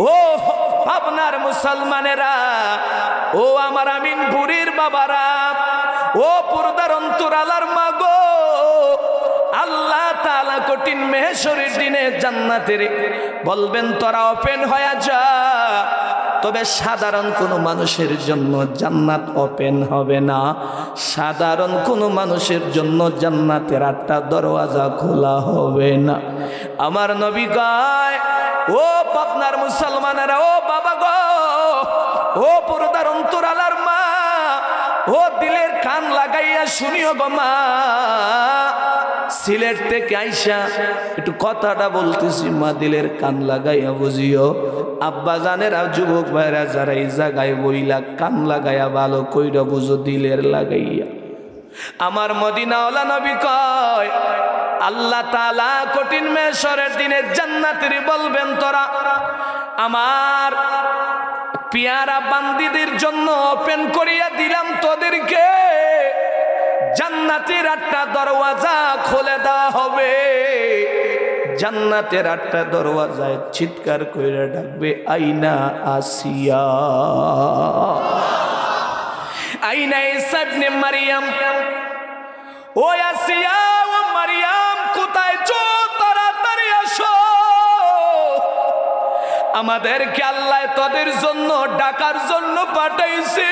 ও পাবনার মুসলমানেরা, ও আমার আমিন বুড়ির বাবারা, ও পুরদার অন্তরালার মাগো, আল্লাহ তাআলা কঠিন মেহেশ্বরীর দিনে জান্নাতের বলবেন, তোরা ওপেন হয়ে যা। তবে সাধারণ কোনো মানুষের জন্য জান্নাত ওপেন হবে না। সাধারণ কোনো মানুষের জন্য জান্নাতের আটটা দরওয়াজা খোলা হবে না। আমার নবী গায় ও পাপনার মুসলমানেরা, ও বাবা গো, ও পুরোদার অন্তরালার মা, ও দিলের কান লাগাইয়া শুনিও গো মা। সিলেট থেকে আইসা একটু কথাটা বলতেছি, মা দিলের কান লাগাইয়া বুঝিও। আব্বা জানেরা, যুবক ভাইরা যারা এই জায়গায় বইলা কান লাগাইয়া ভালো কইরা বুঝো, দিলের লাগাইয়া। আমার মদিনাওয়ালা নবী কয় আল্লাহ তালা কঠিন মেশরের দিনে জান্নাতের বলবেন তোরা, আমার পিয়ারা বান্দিদের জন্য ওপেন করিয়া দিলাম তোদেরকে। জান্নাতের আটটা দরওয়াজা খুলে দেওয়া হবে। জান্নাতের আটটা দরওয়াজায় চিৎকার করে ডাকবে, আইনা আসিয়া। আইনা ইসাবনে মারিয়াম, ও আসিয়া। আমাদেরকে আল্লাহ তোদের জন্য, ডাকার জন্য পাঠাইছে।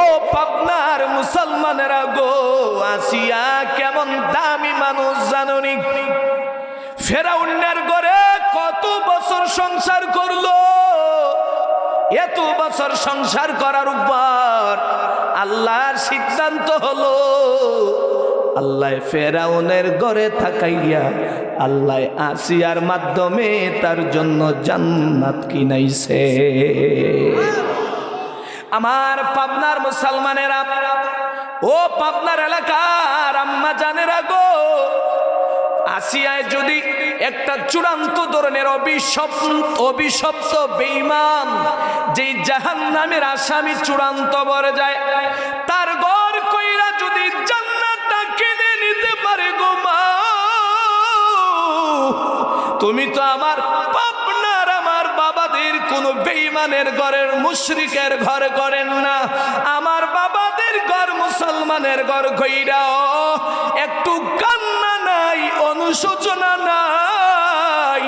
ও পাবনার মুসলমানেরা গো, আসিয়া কেমন দামি মানুষ জাননি। ফেরাউন্নের ঘরে কত বছর সংসার করল। এত বছর সংসার করার উপর আল্লাহর সিদ্ধান্ত হলো। আল্লাহ ফেরাউনের ঘরে থাকাইয়া আল্লাহ আসিয়ার মাধ্যমে তার জন্য জান্নাত কিনাইছে। আমার পাবনার মুসলমানেরা, ও পাবনার এলাকার আম্মা জানেরা গো, আসিয়ায় যদি একটা চূড়ান্ত ধরনের অভিশপ্ত অভিশপ্ত বেঈমান, যেই জাহান নামের আসামি চূড়ান্ত বরে যায় তুমি তো আমার পাপনার, আমার বাবাদের কোন বেইমানের ঘরের মুশরিকের ঘর করেন না। আমার বাবাদের ঘর মুসলমানের ঘর কইরাও একটু কান্না নাই, অনুশোচনা নাই।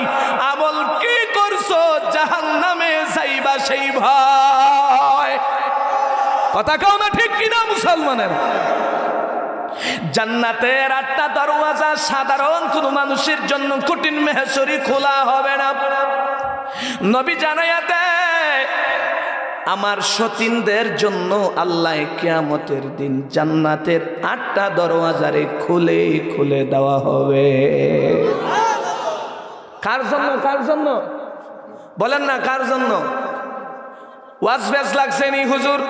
আমল কি করছ? জাহান নামে যাইবা সেই ভয়। কথা কাও না ঠিক কিনা মুসলমানের? জান্নাতের আটটা দরওয়াজা সাধারণ কোনো মানুষের জন্য কঠিন মেহেশ্বরী খোলা হবে না। নবী জানাইয়া দেয়, আমার সতীনদের জন্য আল্লাহ কেয়ামতের দিন জান্নাতের আটটা দরওয়াজারে খুলে খুলে দেওয়া হবে। কার জন্য কার জন্য? বলেন না, কার জন্য? ওয়াজ ব্যাস লাগছে নি হুজুর?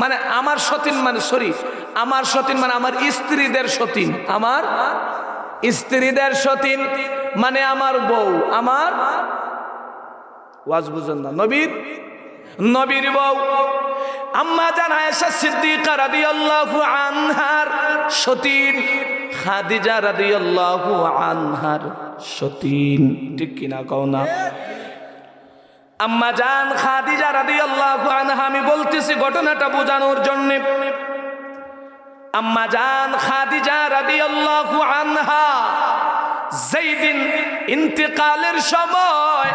মানে আমার সতীন মানে সরি আমার সতীন মানে আমার স্ত্রীদের সতীন। আমার স্ত্রীদের সতীন মানে আমার বউ। আমার ওয়াজ বুঝেন না। নবীর? নবীর বউ। আম্মা জান আয়েশা সিদ্দিকা রাদিয়াল্লাহু আনহার সতীন। খাদিজা রাদিয়াল্লাহু আনহার সতীন। ঠিক কিনা কও না? আম্মা জান খাদিজা রাদিয়াল্লাহু আনহা, আমি বলতেছি ঘটনাটা বোঝানোর জন্য। আম্মা জান খাদিজা রাদিয়াল্লাহু আনহা যেই দিন ইন্তেকালের সময়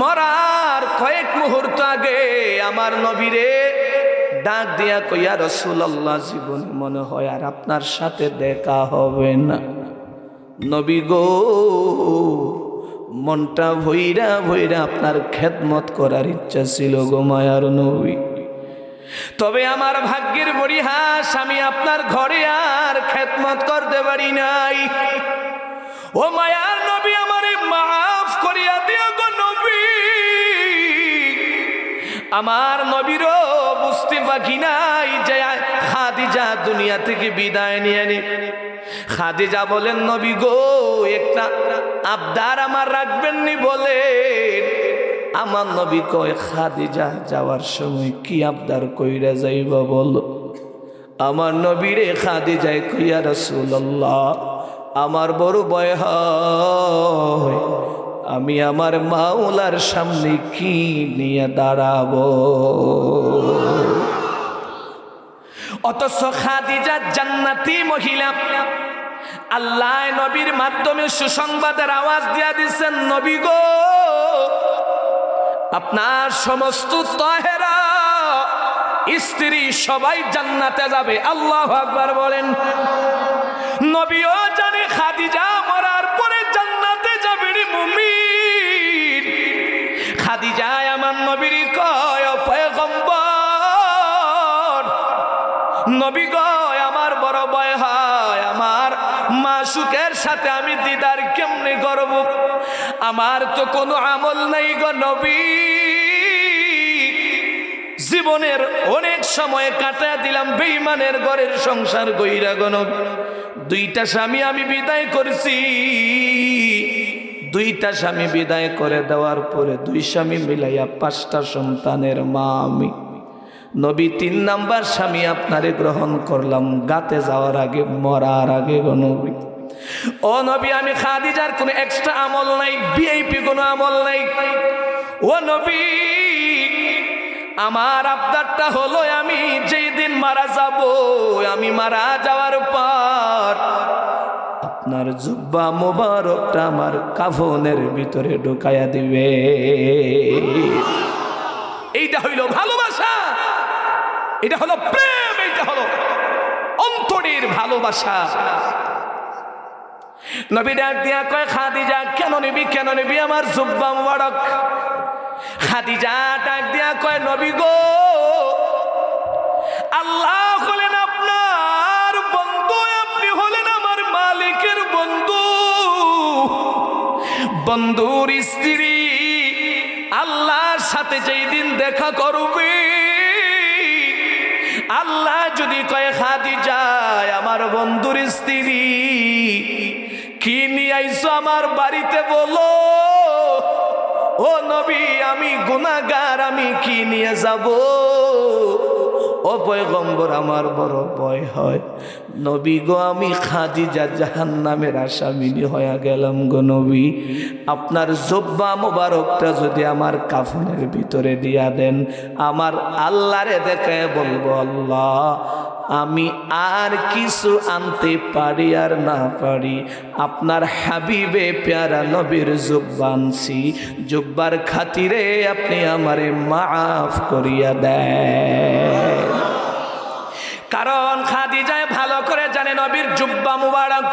মরার কয়েক মুহূর্ত আগে আমার নবীরে ডাক দিয়া কইয়া রসুল্লাহ জীবনে মনে হয় আর আপনার সাথে দেখা হবে না। নবী গো, মনটা ভৈরা ভৈরা আপনার খেদমত করার ইচ্ছা ছিল গো মায়ার নবী। তবে আমার ভাগ্যের পরিহাস, আমি আপনার ঘরে আর খেদমত করতে পারি নাই। ও মায়ার নবী, আমারে মাফ করিয়া দিও গো নবী। আমার নবীরও বুঝতে বাকি নাই যে খাদিজা দুনিয়া থেকে বিদায় নিয়ে নি। খাদিজা বলেন, নবী গো, একটা আবদার আমার রাখবেননি বলেন আমার নবী কয়, খাদিজা, যাওয়ার সময় কি আবদার কইরা যাইবা বলো? আমার নবীরে খাদিজায় কইয়া রসুল্লাহ আমার বড় ভয় হয়। আমি আমার মাওলার সামনে কি নিয়ে দাঁড়াবো? অথচ খাদিজা জান্নাতি মহিলা। আল্লাহ নবীর মাধ্যমে সুসংবাদের আওয়াজ দিয়া দিচ্ছেন নবী গো আপনার সমস্ত তহেরা স্ত্রী সবাই জান্নাতে যাবে। আল্লাহ আকবার বলেন, নবীও জানে খাদিজা মরার পরে জান্নাতে যাবে রে মুমিন। আমার নবীর কয় পয়গম্বর, নবী গয় আমার বড় বয় হয় মাসুকের সাথে আমি দিদার কেমনে করব আমার তো কোনো আমল নাই গো নবী। জীবনের অনেক সময় কাটায় দিলাম বেইমানের ঘরের সংসার গইরা গণ দুইটা স্বামী আমি বিদায় করছি। দুইটা স্বামী বিদায় করে দেওয়ার পরে দুই স্বামী মিলাইয়া পাঁচটা সন্তানের মা আমি। নবী তিন নাম্বার স্বামী আপনারে গ্রহণ করলাম, গাতে যাওয়ার আগে, মরার আগে গো নবী। ও নবী, আমি খাদিজার কোনো এক্সট্রা আমল নাই ভিআইপি কোনো আমল নাই। ও নবী, আমার আবদারটা হলো আমি যেই দিন মারা যাব, আমি মারা যাওয়ার পর আপনার জুব্বা মোবারকটা আমার কাফনের ভিতরে ঢুকাইয়া দিবে। এইটা হইল ভালোবাসা। এটা হলো প্রেম, এটা হলো অন্তরের ভালোবাসা। নবী ডাক দিয়া কয়, খাদিজা, কেন নিবি কেন নিবি আমার জুব্বা মুবারক? খাদিজা ডাক দিয়া কয়, নবী গো, আল্লাহ হলেন আপনার বন্ধু, আপনি হলেন আমার মালিকের বন্ধু। বন্ধুর স্ত্রী আল্লাহর সাথে যেই দিন দেখা করবে আল্লাহ যদি কয়ে খাদি যায় আমার বন্ধুর স্ত্রী, কি নিয়ে আইসো আমার বাড়িতে বলো? ও নবী, আমি গুনাগার আমি কি নিয়ে যাব? ও পয়গম্বর, আমার বড় ভয় হয়। নবী গো, আমি খাদিজা জাহান নামের আসামিনী হয়ে গেলাম গো নবী। আপনার জব্বা মোবারকটা যদি আমার কাফনের ভিতরে দিয়া দেন, আমার আল্লাহরে দেখে বলব, আল্লাহ আমি আর কিছু আনতে পারি আর না পারি। আপনার হাবিবে প্যারা নবীর জুব্বা আনছি জুব্বার খাতিরে আপনি আমারে মাফ করিয়া দেয় কারণ খাদিজায় ভালো করে জানে নবীর জুব্বা মুবারক।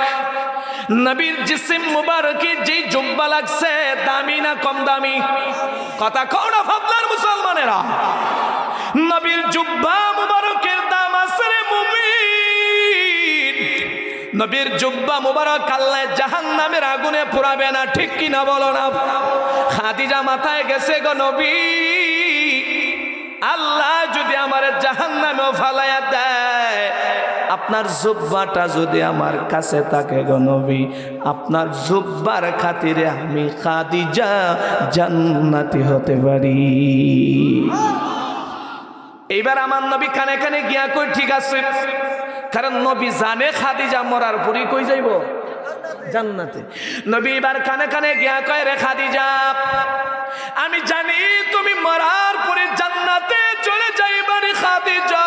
নবীর জিসিম মুবারকি যে জুব্বা লাগছে, দামি না কম দামি? কথা কও না ভাবলার মুসলমানেরা। নবীর জুব্বা নবীর জুব্বা মুবারক আল্লাহ জাহান নামের আগুনে পুরাবে না, ঠিক কিনা বলো না? খাদিজা মাথায় গেছে গো নবী। আল্লাহ যদি আমার জাহান নামেও ফালাইয়া দেয়, আপনার জুব্বাটা যদি আমার কাছে থাকে নবী, আপনার জুব্বার খাতিরে আমি খাদিজা জান্নাতি হতে পারি। এইবার আমার নবী কানে কানে গিয়া কই ঠিক আছে। কারণ নবী জানে খাদিজা মরার পরই কই যাইব? জান্নাতে। নবী এবার কানে কানে গিয়া কয়, রে খাদিজা, আমি জানি তুমি মরার পরে জান্নাতে চলে যাইবার খাদিজা।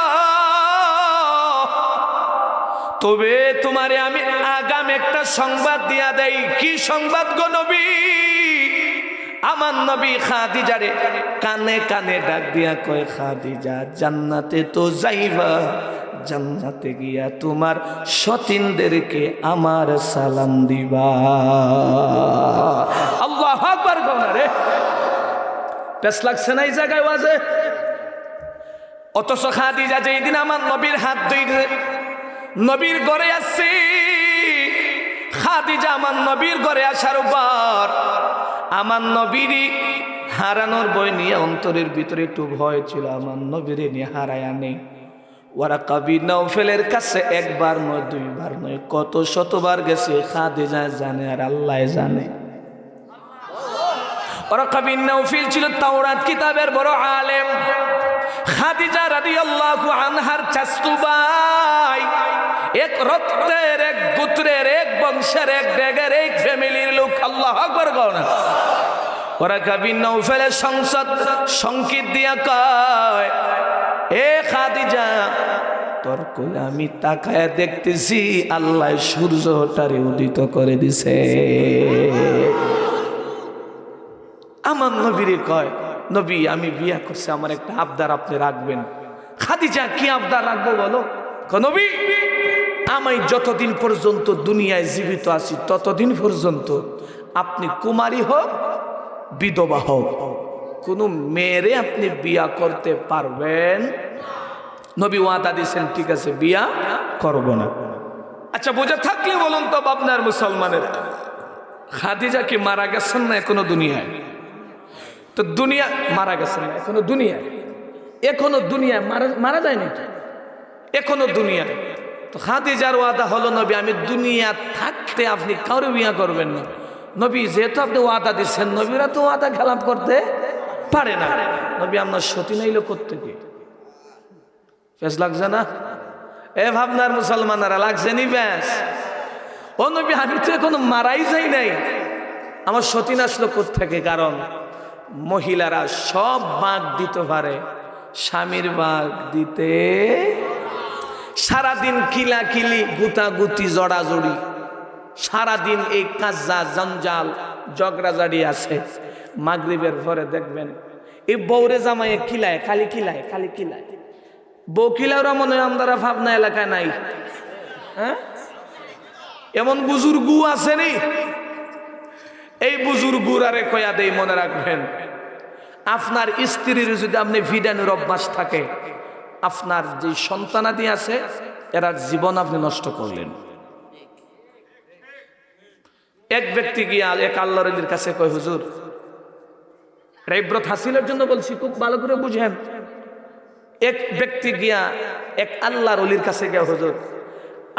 তবে তোমারে আমি আগাম একটা সংবাদ দিয়া দেই। কি সংবাদ গো নবী? আমার নবী খাদিজারে কানে কানে ডাক দিয়া কয়, খাদিজা, জান্নাতে তো যাইবা। জান্নাতে গিয়া তোমার সতীনদেরকে আমার সালাম দিবা। আল্লাহ আকবার রে। পেস লাগছে না এই জায়গায় ওয়াজে? অথচ খাদিজা যেই দিন আমার নবীর হাত ধুইছে, নবীর ঘরে আসছি। খাদিজা আমার নবীর ঘরে আসার পর আমার নবীরই হারানোর বই নিয়ে অন্তরের ভিতরে একটু ভয় ছিল, আমার নবীরে নিয়ে হারায় আনে ওরা কবি নৌফেলের কাছে একবার নয়, দুইবার নয়, কত শতবার গেছে, খাদিজা জানে আর আল্লাহ জানে। ওরা কবি নৌফিল ছিল তাওরাত কিতাবের বড় আলেম। খাদিজা রাদিয়াল্লাহু আনহার চাস্তুবাই এক রক্তের, এক গোত্রের, এক বংশের, এক ডেগের এক ফ্যামিলির লোক, আল্লাহ আকবার গাও ওরা কাবিন নৌফেলের সংসদ সংকেত দিয়া কয় এ খাদিজা, তোর কোলে আমি তাকায় দেখতেছি, আল্লাহ সূর্যটারে উদিত করে দিছে। আমার নবীরে কয়, নবী, আমি বিয়া করছি, আমার একটা আবদার আপনি রাখবেন। খাদিজা, কি আবদার রাখব বলো? নবী, আমি যতদিন পর্যন্ত দুনিয়ায় জীবিত আছি, ততদিন পর্যন্ত আপনি কুমারী হোক, বিধবা হোক কোনো মেয়েরে আপনি বিয়া করতে পারবেন? নবী ওয়াদা দিয়েছেন, ঠিক আছে, বিয়া করব না। আচ্ছা বোঝা থাকলে বলুন তো আপনার মুসলমানের। খাদিজা কি মারা গেছেন না এখনও দুনিয়ায়? তো দুনিয়া মারা গেছেন না এখনও দুনিয়ায়? এখনও দুনিয়ায় মারা মারা যায় নাকি? এখনও দুনিয়ায়। তো খাদিজার ওয়াদা হলো, নবী, আমি দুনিয়া থাকতে আপনি কারও বিয়া করবেন না। নবী, যেহেতু আপনি ওয়াদা দিচ্ছেন নবীরা তো ওয়াদা খেলাপ করতে পারে না। নবী আপনার সতী নাইল কোথেকে ফেস লাগছে না? এ ভাবনার মুসলমানেরা, লাগছে নি ব্যাস ও নবী, আমি তো এখনও মারাই যাই নাই। আমার সতীন আসলো থেকে কারণ মহিলারা সব বাঘ দিতে পারে, স্বামীর বাঘ দিতে। সারাদিন কিলাকিলি, গুতাগুতি, জড়াজড়ি। সারাদিন এই কাজা জঞ্জাল জগরাজাড়ি আছে। মাগরিবের পরে দেখবেন, এই বৌরে জামাইয়ে কিলায় খালি কিলায় খালি কিলায় বউ কিলাওরা মনে হয় আমরা ভাবনা এলাকায় নাই। হ্যাঁ? এমন বুজুর্গু আছে নি? এই বুজুর্গুর আরে কয়া দেই মনে রাখবেন, আপনার স্ত্রীর যদি আপনি ভিডানোর অভ্যাস থাকে, আপনার যে সন্তানাদি আছে, এরার জীবন আপনি নষ্ট করলেন। এক ব্যক্তি গিয়া এক আল্লাহর আলীর কাছে কয়, হুজুর, এটা ইব্রত হাসিলের জন্য বলছি, খুব ভালো করে বুঝেন। এক ব্যক্তি গিয়া এক আল্লাহর অলির কাছে গিয়া, হুজুর,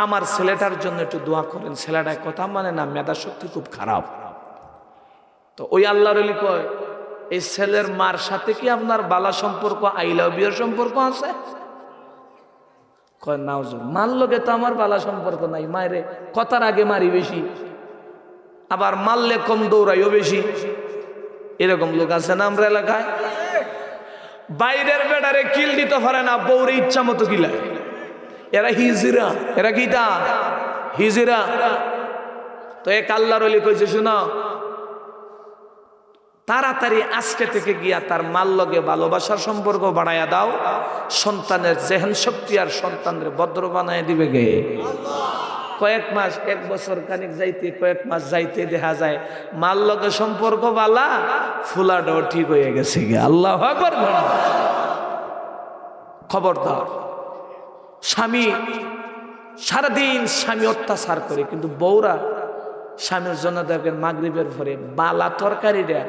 আমার ছেলেটার জন্য একটু দোয়া করেন। ছেলেটার কথা মানে না, মেধা শক্তি খুব খারাপ। তো ওই আল্লাহর অলি কয়, এই ছেলের মার সাথে কি আপনার বালা সম্পর্ক, আই লাভ ইউর সম্পর্ক আছে? কয় না হুজুর মার লগে তো আমার বালা সম্পর্ক নাই। মায়েরে কথার আগে মারি বেশি। আবার মারলে কম দৌড়াইও বেশি। এরকম লোক আছে না আমরা এলাকায়? বাইরের বেডারে কিল দিতে পারে না বৌরে ইচ্ছা মতো কিলায় এরা হিজিরা, এরা কিটা হিজিরা। তো এক আল্লাহর অলি কইছে, শুনো, তাড়াতাড়ি আজকে থেকে গিয়া তার মাল লগে ভালোবাসার সম্পর্ক বাড়াইয়া দাও, সন্তানের জেহেন শক্তি আর সন্তানের ভদ্র বানায় দিবে গে কয়েক মাস, এক বছর খানিক যাইতে, কয়েক মাস যাইতে দেখা যায়, মাল লগে সম্পর্ক বালা, ফুলাটাও ঠিক হয়ে গেছে গে আল্লাহ। খবরদার। স্বামী, সারাদিন স্বামী অত্যাচার করে, কিন্তু বউরা স্বামীর জন্য দেখেন মাগরিবের পরে বালা তরকারিটা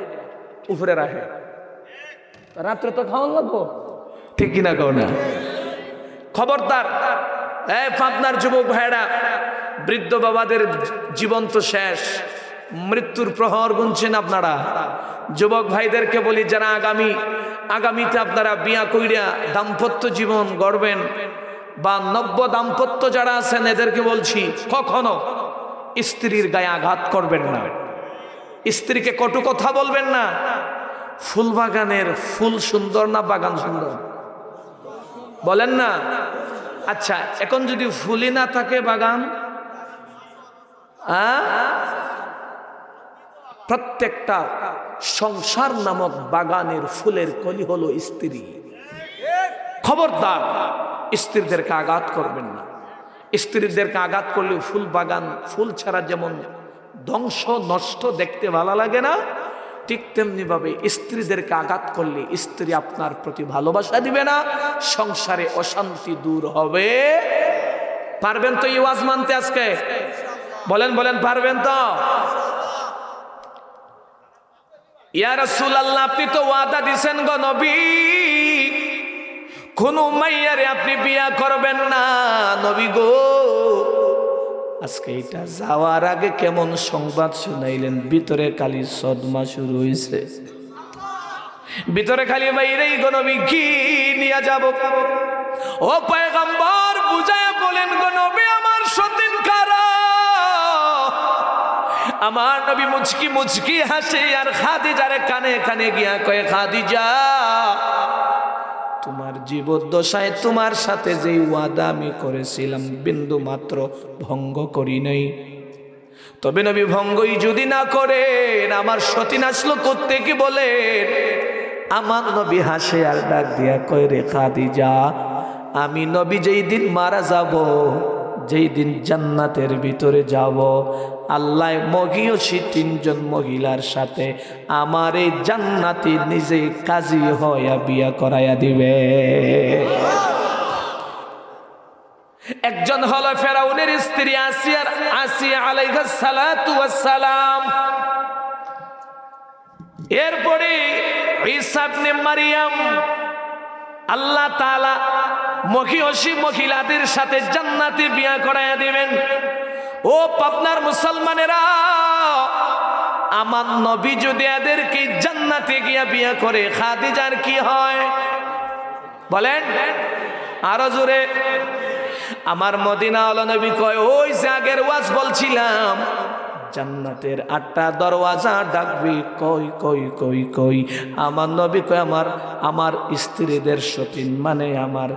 উপরে রাখে। রাত্রে তো খাওয়ান লাগবো? ঠিক কিনা কও না? খবরদার। এ পাবনার যুবক ভাইরা বৃদ্ধ বাবাদের জীবন তো শেষ। মৃত্যুর প্রহর গুনছেন আপনারা। যুবক ভাইদেরকে বলি, যারা আগামী, আগামীতে আপনারা বিয়া কইরা দাম্পত্য জীবন গড়বেন বা নব্য দাম্পত্য যারা আছেন, এদেরকে বলছি, কখনো স্ত্রীর গায়ে আঘাত করবেন না। স্ত্রীকে কটু কথা বলবেন না। ফুল বাগানের ফুল সুন্দর না বাগান সুন্দর? বলেন না। আচ্ছা এখন যদি ফুলই না থাকে বাগান? প্রত্যেকটা সংসার নামক বাগানের ফুলের কলি হলো স্ত্রী। খবরদার, স্ত্রীদেরকে আঘাত করবেন না। স্ত্রীদেরকে আঘাত করলে ফুল বাগান, ফুল ছাড়া যেমন ধ্বংস, নষ্ট দেখতে ভালো লাগে না, ঠিক তেমনি ভাবে স্ত্রীদেরকে আঘাত করলে স্ত্রী আপনার প্রতি ভালোবাসা দিবে না, সংসারে অশান্তি দূর হবে। পারবেন তো এই ওয়াজ মানতে আজকে? বলেন বলেন, পারবেন তো? ইয়া রাসূলুল্লাহ, আপনি তো ওয়াদা দিছেন গো নবী। কোন মাইয়ারে আপনি বিয়া করবেন না, নবী গো। আজকে এটা যাওয়ার আগে কেমন সংবাদ শুনাইলেন, ভিতরে খালি সদমা শুরু হয়েছে ভিতরে খালি বাইরেই নবী কি নিয়ে যাব। ও পয়গম্বর, বুঝায় বলেন গো আমার নবী মুচকি মুচকি হাসে, আর খাদিজারে কানে কানে গিয়া কয়ে, খাদিজা, তোমার জীবদ্দশায় তোমার সাথে যে ওয়াদা আমি করেছিলাম, বিন্দু মাত্র ভঙ্গ করি নাই। তবে নবী ভঙ্গই যদি না করেন, আমার সতীন আসলো করতে কি বলেন আমার নবী হাসে আর ডাক দিয়া কয়, রে খাদিজা, আমি নবী যেই দিন মারা যাব, যেই দিন জান্নাতের ভিতরে যাব আল্লাহ মগিয়সী তিনজন মহিলার সাথে আমার এই জান্নাতি নিজে কাজী হইয়া বিয়া করাইয়া দিবে। একজন হলো ফেরাউনের স্ত্রী আসিয়ার আসিয়া আলাইহিস সালাতু সালাম এরপরে ঈসা ইবনে মারিয়াম আল্লাহ তাআলা মহিষী মহিলাদের সাথে জান্নাতে বিয়া করাইয়া দিবেন। ও পাবনার মুসলমানেরা, আমার নবী যদি এদেরকে জান্নাতে গিয়া বিয়া করে, খাদিজার কি হয়? বলেন। আরও জোরে। আমার মদিনা আলো নবী কয়, ওই যে আগের ওয়াজ বলছিলাম, জান্নাতের আটটা দরওয়াজা ডাকবি, কই কই কই কই। আমার নবী কয়, আমার আমার স্ত্রীদের সতীন মানে আমার